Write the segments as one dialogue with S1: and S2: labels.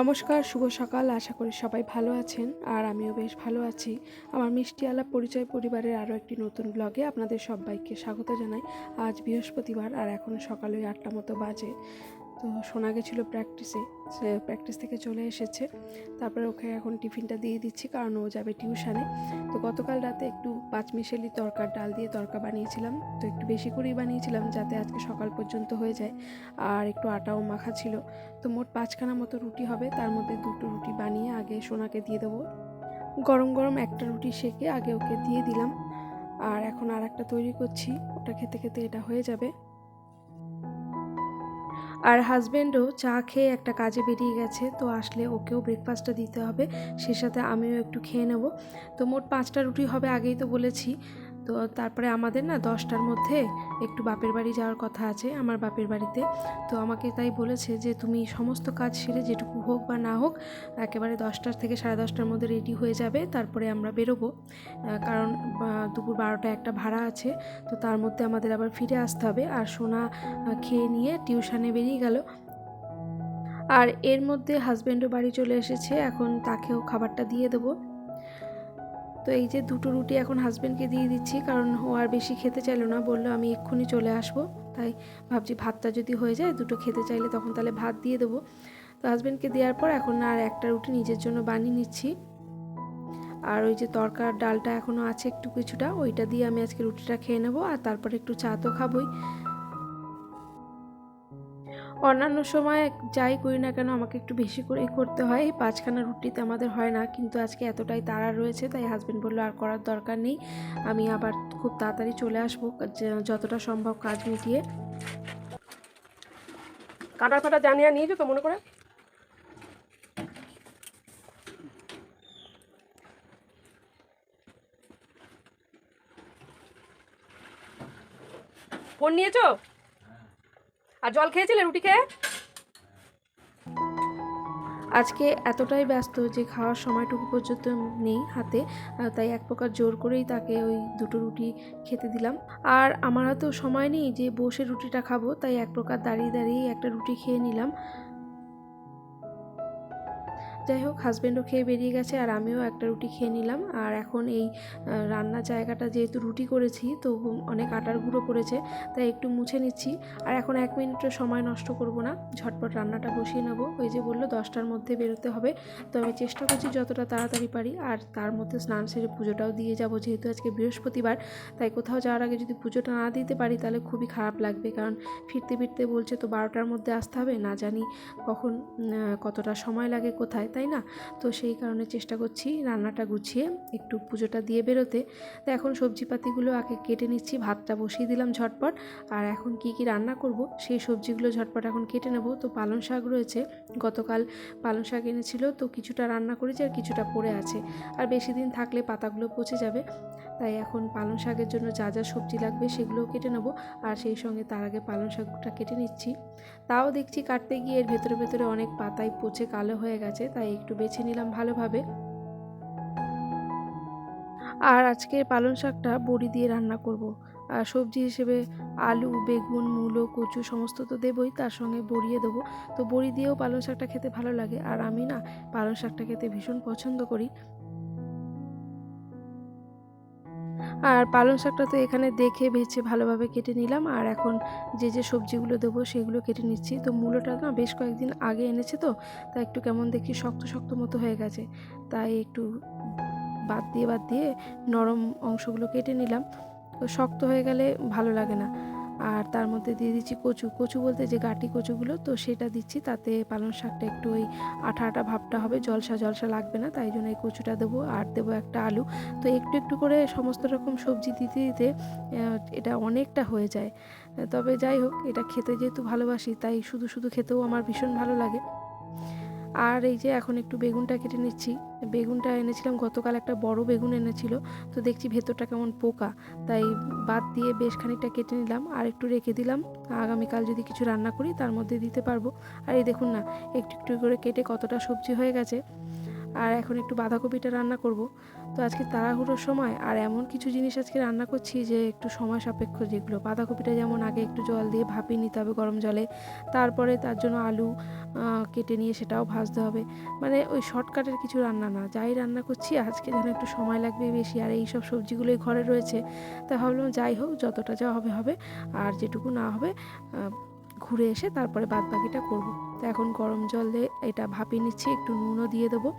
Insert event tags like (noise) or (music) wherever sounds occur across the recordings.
S1: নমস্কার, শুভ সকাল। আশা করি সবাই ভালো আছেন আর আমিও বেশ ভালো আছি। আমার মিষ্টি আলাপ পরিচয় পরিবারের আরও একটি নতুন ব্লগে আপনাদের সবাইকে স্বাগত জানাই। আজ বৃহস্পতিবার আর এখন সকালে আটটা মতো বাজে। তো শোনা গেছিল প্র্যাকটিসে সে প্র্যাকটিস থেকে চলে এসেছে। তারপরে ওকে এখন টিফিনটা দিয়ে দিচ্ছি, কারণ ও যাবে টিউশানে তো গতকাল রাতে একটু পাঁচমিশেলি তরকার ডাল দিয়ে তরকা বানিয়েছিলাম। তো একটু বেশি করেই বানিয়েছিলাম যাতে আজকে সকাল পর্যন্ত হয়ে যায়। আর একটু আটাও মাখা ছিল। তো মোট পাঁচখানা মতো রুটি হবে, তার মধ্যে দুটো রুটি বানিয়ে আগে সোনাকে দিয়ে দেবো। গরম গরম একটা রুটি সেকে আগে ওকে দিয়ে দিলাম। আর এখন আর একটা তৈরি করছি, ওটা খেতে খেতে এটা হয়ে যাবে। আর হাজব্যান্ডও চা খেয়ে একটা কাজে বেরিয়ে গেছে, তো আসলে ওকেও ব্রেকফাস্টটা দিতে হবে, সে সাথে আমিও একটু খেয়ে নেব। তো মোট পাঁচটা রুটি হবে আগেই তো বলেছি। তো তারপরে আমাদের না দশটার মধ্যে একটু বাপের বাড়ি যাওয়ার কথা আছে আমার বাপের বাড়িতে। তো আমাকে তাই বলেছে যে, তুমি সমস্ত কাজ সেরে যেটুকু হোক বা না হোক, একেবারে দশটার থেকে সাড়ে দশটার মধ্যে রেডি হয়ে যাবে, তারপরে আমরা বেরোবো। কারণ দুপুর বারোটা একটা ভাড়া আছে, তো তার মধ্যে আমাদের আবার ফিরে আসতে হবে। আর সোনা খেয়ে নিয়ে টিউশনে বেরিয়ে গেল। আর এর মধ্যে হাজব্যান্ডও বাড়ি চলে এসেছে, এখন তাকেও খাবারটা দিয়ে দেবো। তো এই যে দুটো রুটি এখন হাজব্যান্ডকে দিয়ে দিচ্ছি, কারণ ও আর বেশি খেতে চাইলো না। বলল, আমি এক্ষুনি চলে আসব। তাই ভাবছি ভাতটা যদি হয়ে যায়, দুটো খেতে চাইলে তখন তাহলে ভাত দিয়ে দেবো। তো হাজব্যান্ডকে দেওয়ার পর এখন আর একটা রুটি নিজের জন্য বানিয়ে নিচ্ছি। আর ওই যে তরকার ডালটা এখনও আছে একটু কিছুটা, ওইটা দিয়ে আমি আজকে রুটিটা খেয়ে নেব, আর তারপরে একটু চা তো খাবোই। অন্যান্য সময় যাই করি না কেন আমাকে একটু বেশি করেই করতে হয়। এই পাঁচখানা রুটিতে আমাদের হয় না, কিন্তু আজকে এতটাই তাড়া রয়েছে, তাই হাজব্যান্ড বলল, আর করার দরকার নেই, আমি আবার খুব তাড়াতাড়ি চলে আসব যতটা সম্ভব কাজ মিটিয়ে।
S2: কাটা ফাটা জানিয়ে নিয়ে যেত মনে করে? ফোন নিয়েছো? আর জল খেয়েছিলে রুটি খেয়ে?
S1: আজকে এতটাই ব্যস্ত যে খাওয়ার সময়টুকু পর্যন্ত নেই হাতে তাই এক প্রকার জোর করেই তাকে ওই দুটো রুটি খেতে দিলাম। আর আমার তো সময় নেই যে বসে রুটিটা খাব, তাই এক প্রকার দাঁড়িয়ে দাঁড়িয়ে একটা রুটি খেয়ে নিলাম। যাই হোক হাজব্যান্ডও খেয়ে বেরিয়ে গেছে আর আমিও একটা রুটি খেয়ে নিলাম। আর এখন এই আহ, রান্নার জায়গাটা যেহেতু রুটি করেছি তো অনেক আটার গুঁড়ো পড়েছে তাই একটু মুছে নিচ্ছি। আর এখন এক মিনিটের সময় নষ্ট করব না ঝটপট রান্নাটা বসিয়ে নেব। ওই যে বলল দশটার মধ্যে বেরোতে হবে। তো আমি চেষ্টা করছি যতটা তাড়াতাড়ি পারি আর তার মধ্যে স্নান সেরে পুজোটাও দিয়ে যাব যেহেতু আজকে বৃহস্পতিবার। তাই কোথাও যাওয়ার আগে যদি পুজোটা না দিতে পারি তাহলে খুবই খারাপ লাগবে কারণ ফিরতে ফিরতে বলছে তো বারোটার মধ্যে আসতে হবে। না জানি কখন কতটা সময় লাগে কোথায়। তাই না? তো সেই কারণে চেষ্টা করছি রান্নাটা গুছিয়ে একটু পুজোটা দিয়ে বেরোতে। তো এখন সবজিপাতিগুলো আগে কেটে নিচ্ছি, ভাতটা বসিয়ে দিলাম ঝটপট। আর এখন কি কি রান্না করব, সেই সবজিগুলো ঝটপট এখন কেটে নেব। তো পালং শাক রয়েছে, গতকাল পালং শাক এনেছিল, তো কিছুটা রান্না করেছি আর কিছুটা পড়ে আছে। আর বেশি দিন থাকলে পাতাগুলো পচে যাবে। তাই এখন পালং শাকের জন্য যা যা সবজি লাগবে সেগুলোও কেটে নেব আর সেই সঙ্গে তার আগে পালং শাকটা কেটে নিচ্ছি। তাও দেখছি কাটতে গিয়ে এর ভেতরে ভেতরে অনেক পাতায় পচে কালো হয়ে গেছে, তাই একটু বেছে নিলাম ভালোভাবে। আর আজকে পালং শাকটা বড়ি দিয়ে রান্না করব। আর সবজি হিসেবে আলু, বেগুন, মূলো, কচু সমস্ত তো দেবই, তার সঙ্গে বড়িয়ে দেবো। তো বড়ি দিয়েও পালং শাকটা খেতে ভালো লাগে। আর আমি না পালং শাকটা খেতে ভীষণ পছন্দ করি। আর পালং শাকটা তো এখানে দেখে ভেছে ভালোভাবে কেটে নিলাম, আর এখন যে যে সবজিগুলো দেবো সেগুলো কেটে নিচ্ছি। তো মূলোটা না বেশ কয়েকদিন আগে এনেছে তো, তা একটু কেমন দেখি শক্ত শক্ত মতো হয়ে গেছে। তাই একটু বাদ দিয়ে বাদ দিয়ে নরম অংশগুলো কেটে নিলাম। তো শক্ত হয়ে গেলে ভালো লাগে না। আর তার মধ্যে দিয়ে দিচ্ছি কচু। কচু বলতে যে গাটি কচুগুলো, তো সেটা দিচ্ছি। তাতে পালং শাকটা একটু ওই আঠা আঠা ভাবটা হবে। জলসা জলসা লাগবে না, তাই জন্য এই কচুটা দেবো আর দেবো একটা আলু। তো একটু একটু করে সমস্ত রকম সবজি দিতে দিতে এটা অনেকটা হয়ে যায়। তবে যাই হোক, এটা খেতে যেহেতু ভালোবাসি, তাই শুধু শুধু খেতেও আমার ভীষণ ভালো লাগে। আর এই যে এখন একটু বেগুনটা কেটে নিচ্ছি। বেগুনটা এনেছিলাম, গতকাল একটা বড় বেগুন এনেছিল, তো দেখছি ভেতরটা কেমন পোকা। তাই বাদ দিয়ে বেশ খানিকটা কেটে নিলাম আর একটু রেখে দিলাম। আগামীকাল যদি কিছু রান্না করি তার মধ্যে দিতে পারব। আর এই দেখুন না, একটু একটু করে কেটে কতটা সবজি হয়ে গেছে। আর এখন একটু বাঁধাকপিটা রান্না করব। তো আজকে তাড়াহুড়োর সময় আর এমন কিছু জিনিস আজকে রান্না করছি যে একটু সময় সাপেক্ষ যেগুলো। বাঁধাকপিটা যেমন আগে একটু জল দিয়ে ভাপিয়ে নিতে হবে গরম জলে, তারপরে তার জন্য আলু কেটে নিয়ে সেটাও ভাজতে হবে। মানে ওই শর্টকাটের কিছু রান্না না, যাই রান্না করছি আজকে যেন একটু সময় লাগবে বেশি। আর এই সব সবজিগুলোই ঘরে রয়েছে, তা ভাবলাম যাই হোক যতটা যা হবে হবে, আর যেটুকু না হবে ঘুরে এসে তারপরে বাদ বাকিটা করব। তো এখন গরম জল এটা ভাপিয়ে নিচ্ছি, একটু নুনও দিয়ে দেবো।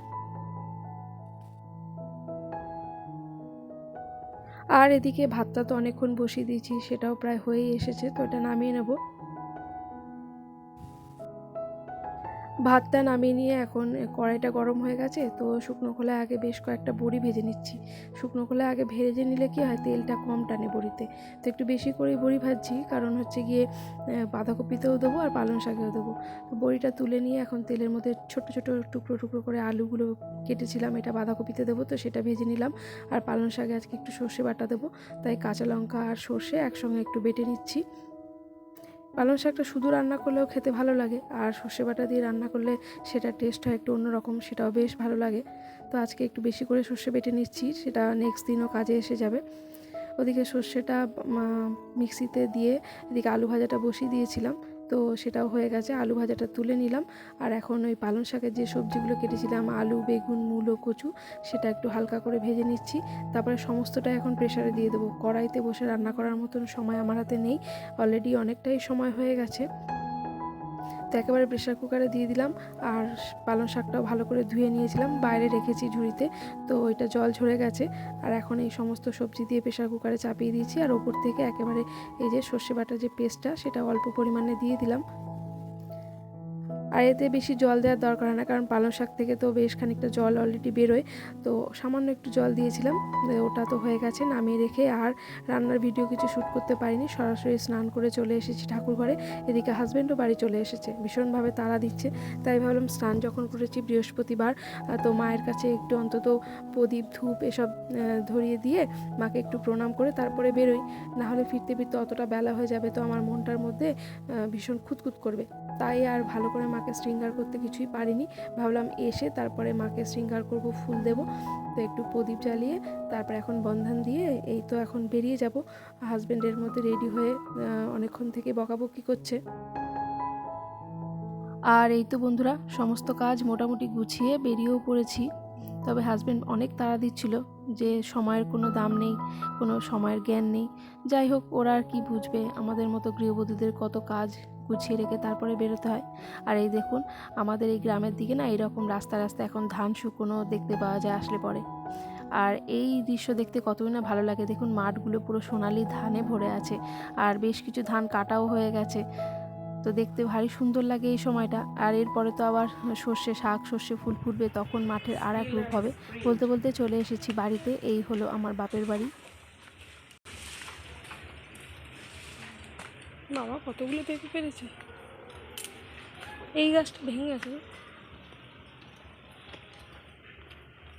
S1: আর এদিকে ভাতটা তো অনেকক্ষণ বসিয়ে দিয়েছি, সেটাও প্রায় হয়েই এসেছে, তো এটা নামিয়ে নেব। ভাতটা নামিয়ে নিয়ে এখন কড়াইটা গরম হয়ে গেছে, তো শুকনো খোলায় আগে বেশ কয়েকটা বড়ি ভেজে নিচ্ছি। শুকনো খোলায় আগে ভেজে নিলে কি হয়, তেলটা কম টানে বড়িতে। তো একটু বেশি করেই বড়ি ভাজছি, কারণ হচ্ছে গিয়ে বাঁধাকপিতেও দেবো আর পালং শাকেও দেবো। তো বড়িটা তুলে নিয়ে এখন তেলের মধ্যে ছোট ছোট টুকরো টুকরো করে আলুগুলো কেটেছিলাম, এটা বাঁধাকপিতে দেবো তো সেটা ভেজে নিলাম। আর পালং শাকে আজকে একটু সর্ষে বাটা দেবো, তাই কাঁচা লঙ্কা আর সর্ষে একসঙ্গে একটু বেটে নিচ্ছি। পালং শাকটা শুধু রান্না করলেও খেতে ভালো লাগে, আর সর্ষে বাটা দিয়ে রান্না করলে সেটা টেস্ট হয় একটু অন্যরকম, সেটাও বেশ ভালো লাগে। তো আজকে একটু বেশি করে সর্ষে বেটে নিচ্ছি, সেটা নেক্সট দিনও কাজে এসে যাবে। ওদিকে সর্ষেটা মিক্সিতে দিয়ে এদিকে আলু ভাজাটা বসিয়ে দিয়েছিলাম। তো সেটাও হয়ে গেছে। আলু ভাজাটা তুলে নিলাম। আর এখন ওই পালং শাকের যে সবজিগুলো কেটেছিলাম, আলু, বেগুন, মূলো, কচু, সেটা একটু হালকা করে ভেজে নিচ্ছি। তারপরে সমস্তটা এখন প্রেশারে দিয়ে দেবো। কড়াইতে বসে রান্না করার মতন সময় আমার হাতে নেই। অলরেডি অনেকটাই সময় হয়ে গেছে। তো একেবারে প্রেশার কুকারে দিয়ে দিলাম। আর পালং শাকটাও ভালো করে ধুয়ে নিয়েছিলাম। বাইরে রেখেছি ঝুড়িতে, তো ওইটা জল ঝরে গেছে। আর এখন এই সমস্ত সবজি দিয়ে প্রেশার কুকারে চাপিয়ে দিয়েছি। আর ওপর থেকে একেবারে এই যে সর্ষে বাটার যে পেস্টটা সেটা অল্প পরিমাণে দিয়ে দিলাম। আর এতে বেশি জল দেওয়ার দরকার হয় না, কারণ পালং শাক থেকে তো বেশ খানিকটা জল অলরেডি বেরোয়। তো সামান্য একটু জল দিয়েছিলাম ওটা তো হয়ে গেছে নামিয়ে রেখে আর রান্নার ভিডিও কিছু শ্যুট করতে পারিনি, সরাসরি স্নান করে চলে এসেছি ঠাকুর ঘরে। এদিকে হাজব্যান্ডও বাড়ি চলে এসেছে, ভীষণভাবে তাড়া দিচ্ছে। তাই ভাবলাম স্নান যখন করেছি বৃহস্পতিবার তো মায়ের কাছে একটু অন্তত প্রদীপ, ধূপ এসব ধরিয়ে দিয়ে মাকে একটু প্রণাম করে তারপরে বেরোই। নাহলে ফিরতে ফিরতে অতটা বেলা হয়ে যাবে, তো আমার মনটার মধ্যে ভীষণ খুঁতখুত করবে। তাই আর ভালো করে মাকে শৃঙ্গার করতে কিছুই পারিনি। ভাবলাম এসে তারপরে মাকে শৃঙ্গার করব, ফুল দেব। তো একটু প্রদীপ জ্বালিয়ে তারপর এখন বন্ধন দিয়ে এই তো এখন বেরিয়ে যাব। হাজব্যান্ডের মধ্যে রেডি হয়ে অনেকক্ষণ থেকে বকাবকি করছে। আর এই তো বন্ধুরা, সমস্ত কাজ মোটামুটি গুছিয়ে বেরিয়েও পড়েছি। তবে হাজব্যান্ড অনেক তাড়া দিচ্ছিল যে সময়ের কোনো দাম নেই, কোনো সময়ের জ্ঞান নেই। যাই হোক, ওরা আর কি বুঝবে? আমাদের মতো গৃহবধূদের কত কাজ গুছিয়ে রেখে তারপরে বেরোতে হয়। আর এই দেখুন, আমাদের এই গ্রামের দিকে না এরকম রাস্তা রাস্তা এখন ধান শুকনো দেখতে পাওয়া যায় আসলে পরে। আর এই দৃশ্য দেখতে কতই না ভালো লাগে। দেখুন, মাঠগুলো পুরো সোনালি ধানে ভরে আছে আর বেশ কিছু ধান কাটাও হয়ে গেছে। তো দেখতে ভারী সুন্দর লাগে এই সময়টা। আর এরপরে তো আবার সর্ষে শাক, সর্ষে ফুল ফুটবে, তখন মাঠের আর এক রূপ হবে। বলতে বলতে চলে এসেছি বাড়িতে। এই হলো আমার বাপের বাড়ি। বাবা কতগুলো পেঁপে পেরেছে? এই গাছটা ভেঙে গেছে?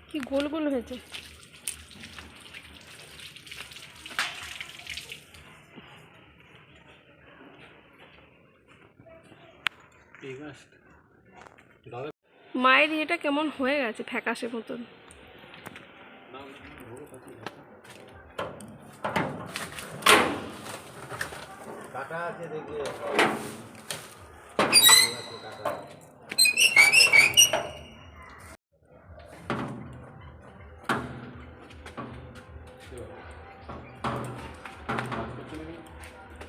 S1: কি গোল গোল হয়েছে। মায়ের ইয়েটা কেমন হয়ে গেছে ফ্যাকাশে মতন।
S3: কাটা আছে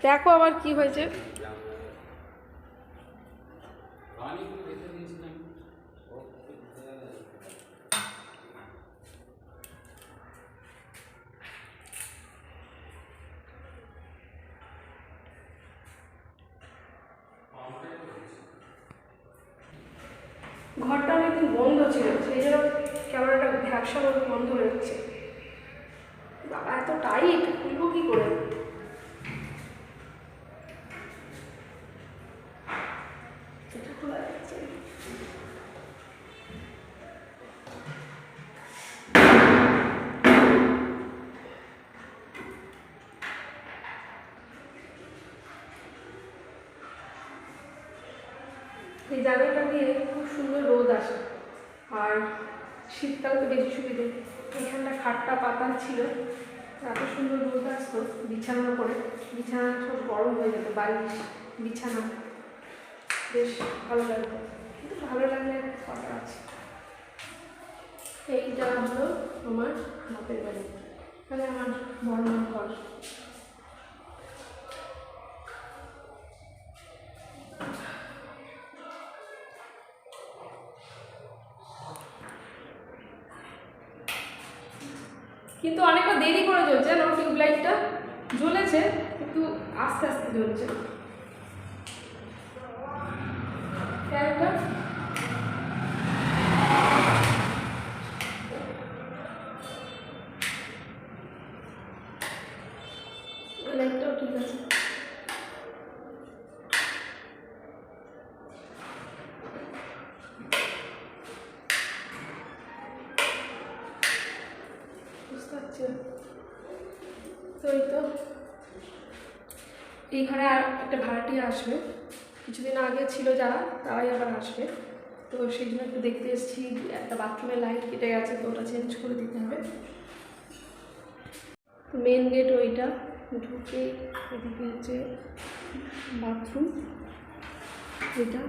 S1: দেখো আবার কি হয়েছে ঘরটা অনেকদিন বন্ধ ছিল সেই জন্য কেমন একটা ভ্যাবসা মতো বন্ধ হয়ে যাচ্ছে বাবা এত টাইট খুলবো কি করে এটা খোলা যাচ্ছে না। এই জায়গাটা দিয়ে খুব সুন্দর রোদ আসে। আর শীতকালে তো বেশি সুবিধে এখানটা খাটটা পাতা ছিল। এত সুন্দর রোদ আসতো বিছানার উপরে। বিছানা সব গরম হয়ে যেত বাড়ির বিছানা। বেশ ভালো লাগবে কিন্তু ভালো লাগলে কথা আছে। এইটা হলো আমার বাপের বাড়ি। মানে আমার বড় মার ঘর। লাইটটাও ঠিক আছে। তো এই এই ঘরে আর একটা ভাড়াটিয়া আসবে। কিছুদিন আগে ছিল যারা, তারাই আবার আসবে। তো সেই জন্য একটু দেখতে এসেছি, একটা বাথরুমের লাইট কেটে গেছে, তো ওটা চেঞ্জ করে দিতে হবে। মেন গেট ওইটা। ঢুকে এদিকে হচ্ছে বাথরুম এটা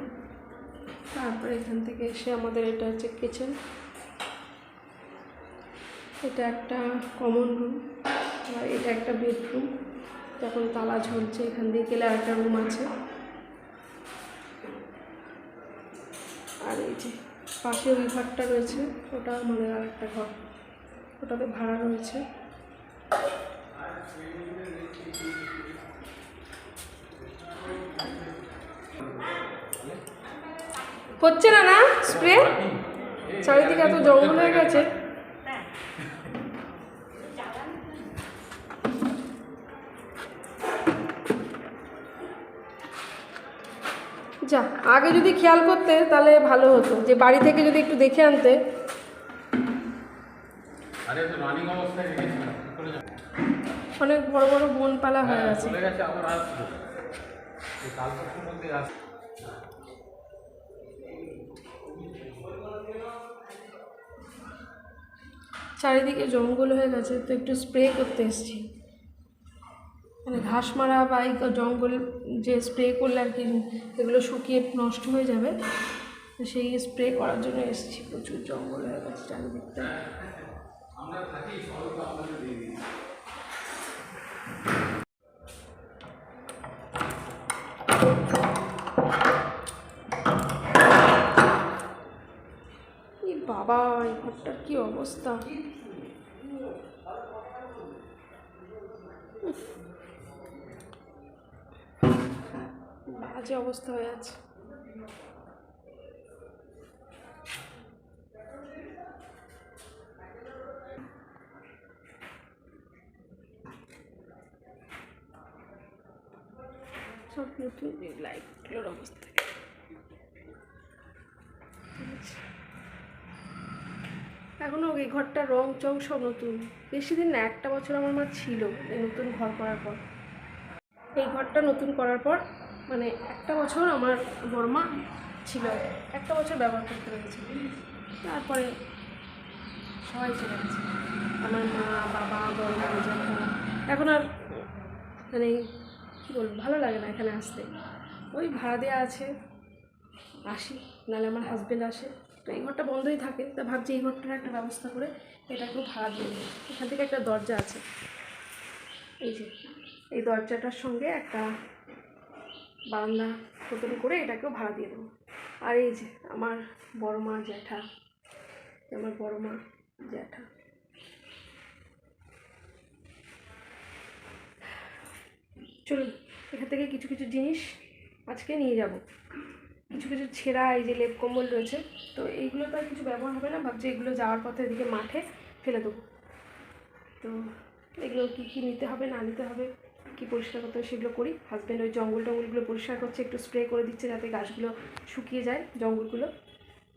S1: তারপরে এখান থেকে এসে আমাদের এটা হচ্ছে কিচেন এটা একটা কমন রুম আর এটা একটা বেডরুম তখন তালা ঝুলছে এখান দিয়ে গেলে আর একটা রুম আছে। আর এই যে পাশে ওই ঘরটা রয়েছে, ওটা আমাদের আর একটা ঘর। ওটাতে ভাড়া রয়েছে। হচ্ছে না না? স্প্রে চারিদিকে এত জঙ্গল হয়ে গেছে। যা, আগে যদি খেয়াল করতে, তাহলে ভালো হতো। যে বাড়ি থেকে যদি একটু দেখে আনতে।
S3: আরে তো রানিং অবস্থায় রেখেছিলাম কি করে যাব?
S1: অনেক বড় বড় বনপালা হয়ে
S3: হ্যাঁ, মধ্যে আসব।
S1: চারিদিকে জঙ্গল হয়ে গেছে তো একটু স্প্রে করতে এসেছি। মানে ঘাস মারা বা এই জঙ্গল যে স্প্রে করলে আর কি এগুলো শুকিয়ে নষ্ট হয়ে যাবে তো সেই স্প্রে করার জন্য এসেছি। প্রচুর জঙ্গল হয়ে গেছে চারিদিকটা। এই বাবা এই ঘরটার কি অবস্থা? বাজে অবস্থা হয়ে আছে। সব নতুন লাইটগুলোর অবস্থা। এখনও এই ঘরটার রং চং সব নতুন। বেশি দিন না, একটা বছর আমার মা ছিল এই নতুন ঘর করার পর। এই ঘরটা নতুন করার পর মানে একটা বছর আমার বড়মা ছিল, একটা বছর ব্যবহার করতে পেরেছি। তারপরে সবাই চলে গেছে। আমার মা, বাবা জ্যাঠা এখন আর মানে কী বলব, ভালো লাগে না এখানে আসতে। ওই ভাড়া দেওয়া আছে, আসি, নাহলে আমার হাজব্যান্ড আসে। তো এই ঘরটা বন্ধই থাকে, তা ভাবছি এই ঘরটার একটা ব্যবস্থা করে এটাকেও ভাড়া দিয়ে দেবো এখান থেকে একটা দরজা আছে। এই যে, এই দরজাটার সঙ্গে একটা বারান্দা মতন করে এটাকেও ভাড়া দিয়ে দেবো। আর এই যে, আমার বড় মা জ্যাঠা, আমার বড় মা জ্যাঠা। চলুন, এখান থেকে কিছু কিছু জিনিস আজকে নিয়ে যাব। কিছু কিছু ছেঁড়া, এই যে লেপ কম্বল রয়েছে, তো এইগুলো তো আর কিছু ব্যবহার হবে না, ভাবছি এগুলো যাওয়ার পথে এদিকে মাঠে ফেলে দেবো। তো এগুলো কী কী নিতে হবে, না নিতে হবে, কী পরিষ্কার করতে হবে সেগুলো করি। হাজব্যান্ড ওই জঙ্গল টঙ্গলগুলো পরিষ্কার করছে, একটু স্প্রে করে দিচ্ছে যাতে গাছগুলো শুকিয়ে যায় জঙ্গলগুলো।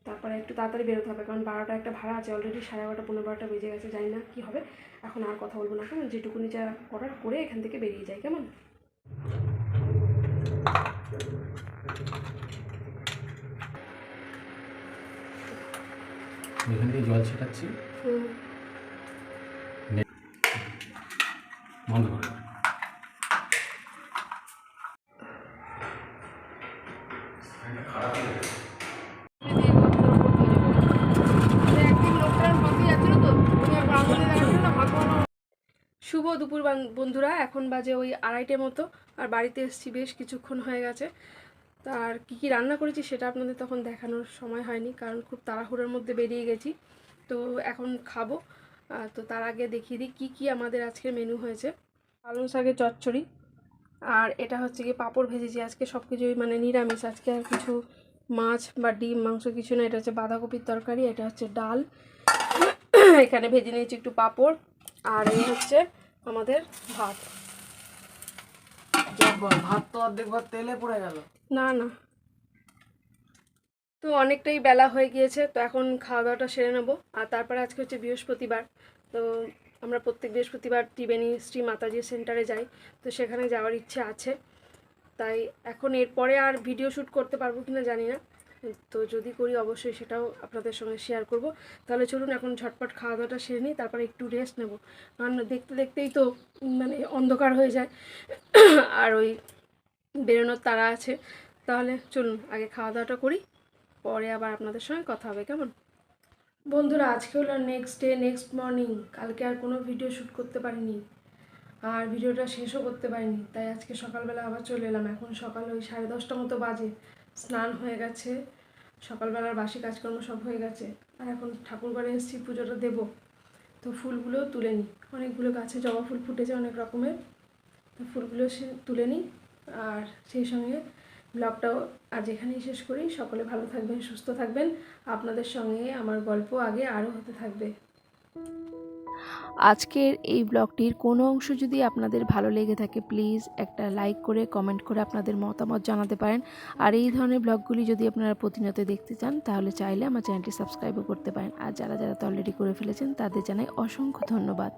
S1: তারপরে একটু তাড়াতাড়ি বেরোতে হবে, কারণ বারোটা একটা ভাড়া আছে অলরেডি সাড়ে এগারোটা, পনেরো বারোটা বেজে গেছে, জানি না কী হবে। এখন আর কথা বলব না, কেমন? যেটুকুনি যা করার, করে এখান থেকে বেরিয়ে যায় কেমন?
S3: এখান থেকে জল ছেটাচ্ছি। বন্ধ করে দাও।
S1: শুভ দুপুর বান- বন্ধুরা, এখন বাজে ওই আড়াইটে মতো, আর বাড়িতে এসেছি বেশ কিছুক্ষণ হয়ে গেছে। তার কি কি রান্না করেছি সেটা আপনাদের তখন দেখানোর সময় হয়নি, কারণ খুব তাড়াহুড়োর মধ্যে বেরিয়ে গেছি। তো এখন খাব। তো তার আগে দেখিয়ে দিই কী কী আমাদের আজকের মেনু হয়েছে। পালং শাকের চচ্চড়ি, আর এটা হচ্ছে কি পাঁপড় ভেজেছি। আজকে সব কিছুই মানে নিরামিষ। আজকে আর কিছু মাছ বা ডিম, মাংস কিছু না। এটা হচ্ছে বাঁধাকপির তরকারি, এটা হচ্ছে ডাল। এখানে ভেজে নিয়েছি একটু পাঁপড়। আর এই হচ্ছে আমাদের ভাত।
S4: ভাত তো অর্ধেক ভাত তেলে পড়ে গেল।
S1: না না। তো অনেকটাই বেলা হয়ে গিয়েছে তো এখন খাওয়া দাওয়াটা সেরে নেব। আর তারপরে আজকে হচ্ছে বৃহস্পতিবার তো আমরা প্রত্যেক বৃহস্পতিবার ত্রিবেণী শ্রী মাতাজি সেন্টারে যাই তো সেখানে যাওয়ার ইচ্ছে আছে। তাই এখন এরপরে আর ভিডিও শ্যুট করতে পারব কিনা জানি না। তো যদি করি অবশ্যই সেটাও আপনাদের সঙ্গে শেয়ার করব। তাহলে চলুন এখন ঝটপট খাওয়া দাওয়াটা সেরে নিই, তারপরে একটু রেস্ট নেব। কারণ দেখতে দেখতেই তো মানে অন্ধকার হয়ে যায়। (coughs) আর ওই বেরোনোর তারা আছে। তাহলে চলুন, আগে খাওয়া দাওয়াটা করি, পরে আবার আপনাদের সঙ্গে কথা হবে, কেমন? বন্ধুরা, আজকে হলো নেক্সট ডে নেক্সট মর্নিং কালকে আর কোনো ভিডিও শ্যুট করতে পারিনি। আর ভিডিওটা শেষও করতে পারিনি। তাই আজকে সকালবেলা আবার চলে এলাম। এখন সকাল ওই সাড়ে দশটা মতো বাজে। স্নান হয়ে গেছে। সকালবেলার বাসি কাজকর্ম সব হয়ে গেছে, আর এখন ঠাকুর এসেছি, পুজোটা দেবো। তো ফুলগুলো তুলে নিই। অনেকগুলো গাছে জবা ফুল ফুটেছে অনেক রকমের। তো ফুলগুলো সে তুলে নিই, আর সেই সঙ্গে ব্লগটাও আজ এখানেই শেষ করি। সকলে ভালো থাকবেন, সুস্থ থাকবেন। আপনাদের সঙ্গে আমার গল্প আগে আরও হতে থাকবে। আজকের এই ব্লগটির কোনো অংশ যদি আপনাদের ভালো লেগে থাকে প্লিজ একটা লাইক করে কমেন্ট করে আপনাদের মতামত জানাতে পারেন। আর এই ধরনের ব্লগগুলি যদি আপনারা প্রতিনিয়ত দেখতে চান, তাহলে চাইলে আমার চ্যানেলটি সাবস্ক্রাইবও করতে পারেন। আর যারা যারা তো অলরেডি করে ফেলেছেন, তাদের জানাই অসংখ্য ধন্যবাদ।